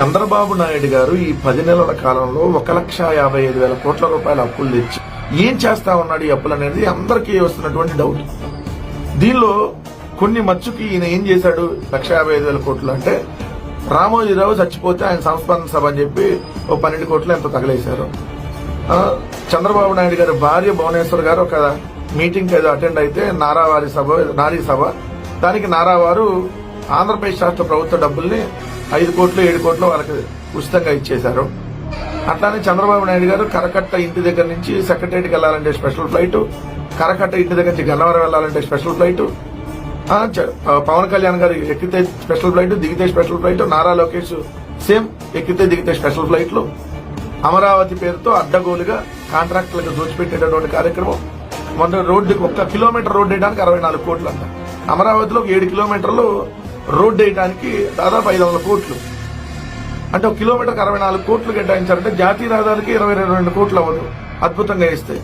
చంద్రబాబు నాయుడు గారు ఈ పది నెలల కాలంలో ఒక లక్ష యాభై ఐదు వేల కోట్ల రూపాయల అప్పులు తెచ్చి ఏం చేస్తా ఉన్నాడు ఈ అప్పులు అనేది అందరికీ వస్తున్నటువంటి డౌట్. దీనిలో కొన్ని మచ్చుకి ఈయన ఏం చేశాడు? లక్ష యాభై ఐదు వేల కోట్లు అంటే రామోజీరావు చచ్చిపోతే ఆయన సంస్మరణ సభ అని చెప్పి ఓ పన్నెండు కోట్లు ఎంతో తగలేశారు. చంద్రబాబు నాయుడు గారి భార్య భువనేశ్వర్ గారు ఒక మీటింగ్ ఏదో అటెండ్ అయితే నారావారి సభ నారీ సభ. దానికి నారావారు ఆంధ్రప్రదేశ్ రాష్ట్ర ప్రభుత్వ డబ్బుల్ని ఐదు కోట్లు ఏడు కోట్లు వాళ్ళకి ఉచితంగా ఇచ్చేశారు. అట్లానే చంద్రబాబు నాయుడు గారు కరకట్ట ఇంటి దగ్గర నుంచి సెక్రటరీకి వెళ్ళాలంటే స్పెషల్ ఫ్లైట్ కరకట్ట ఇంటి దగ్గర నుంచి గన్నవరం వెళ్ళాలంటే స్పెషల్ ఫ్లైట్ చ- పవన్ కళ్యాణ్ గారు ఎక్కితే స్పెషల్ ఫ్లైట్ దిగితే special flight Nara Lokesh same ఎక్కితే దిగితే స్పెషల్ ఫ్లైట్లు. అమరావతి పేరుతో అడ్డగోలుగా కాంట్రాక్టులకు దోచిపెట్టేటటువంటి కార్యక్రమం. మొన్న రోడ్డుకి ఒక్క కిలోమీటర్ రోడ్డు వేయడానికి అరవై నాలుగు కోట్లు అంట అమరావతిలో ఏడు కిలోమీటర్లు రోడ్డు వేయడానికి దాదాపు ఐదు వందల కోట్లు. అంటే ఒక కిలోమీటర్కి అరవై నాలుగు కోట్లు కేటాయించారంటే జాతీయ రహదారికి ఇరవై రెండు కోట్లు అవ్వదు. అద్భుతంగా ఇస్తే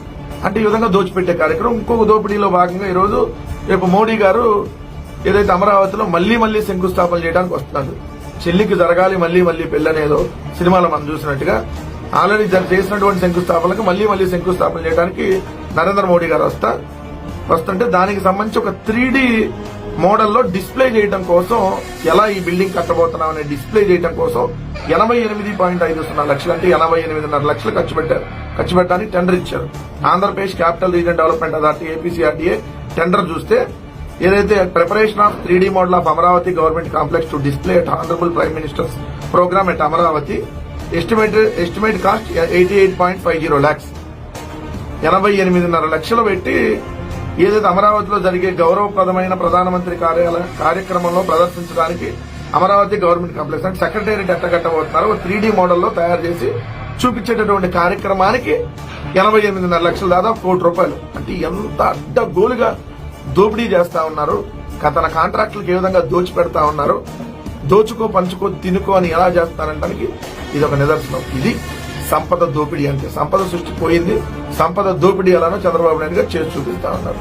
అంటే ఈ విధంగా దోచిపెట్టే కార్యక్రమం. ఇంకొక దోపిడీలో భాగంగా ఈరోజు రేపు మోడీ గారు ఏదైతే అమరావతిలో మళ్ళీ మళ్ళీ శంకుస్థాపన చేయడానికి వస్తున్నారు. చెల్లికి జరగాలి మళ్ళీ మళ్ళీ పెళ్ళనేదో సినిమాలో మనం చూసినట్టుగా ఆల్రెడీ చేసినటువంటి శంకుస్థాపనకు మళ్ళీ మళ్ళీ శంకుస్థాపన చేయడానికి నరేంద్ర మోడీ గారు వస్తా వస్తుంటే దానికి సంబంధించి ఒక త్రీ మోడల్లో డిస్ప్లే చేయడం కోసం ఎలా ఈ బిల్డింగ్ కట్టబోతున్నాం అనే డిస్ప్లే చేయడం కోసం ఎనభై ఎనిమిది పాయింట్ ఐదు సున్నా లక్షలు అంటే ఎనభై ఎనిమిదిన్నర లక్షలు ఖర్చు పెట్టారు. ఖర్చు పెట్టడానికి టెండర్ ఇచ్చారు. Andhra Pradesh capital region development authority APCRDA tender చూస్తే ఏదైతే preparation of three model of Amaravati government complex to display at honourable prime ministers program at Amaravati estimate estimate cost eighty eight point five zero lakhs ఎనభై ఎనిమిదిన్నర లక్షలు పెట్టి ఏదైతే అమరావతిలో జరిగే గౌరవప్రదమైన ప్రధానమంత్రి కార్యాలయ కార్యక్రమంలో ప్రదర్శించడానికి అమరావతి గవర్నమెంట్ కాంప్లెక్స్ అంటే సెక్రటేరియట్ ఎట్టగట్టబోతున్నారు త్రీ డీ మోడల్లో తయారు చేసి చూపించేటటువంటి కార్యక్రమానికి ఎనభై ఎనిమిదిన్నర లక్షల దాదాపు కోటి రూపాయలు. అంటే ఎంత అడ్డగోలుగా దోపిడీ చేస్తా ఉన్నారు. తన కాంట్రాక్టులకు ఏ విధంగా దోచి పెడతా ఉన్నారు. దోచుకో పంచుకో తినుకో అని ఎలా చేస్తారంటానికి ఇది ఒక నిదర్శనం. ఇది సంపద దోపిడీ అంటే సంపద సృష్టి పోయింది సంపద దోపిడీ ఎలానో చంద్రబాబు నాయుడు గారు చేసి చూపిస్తా ఉన్నారు.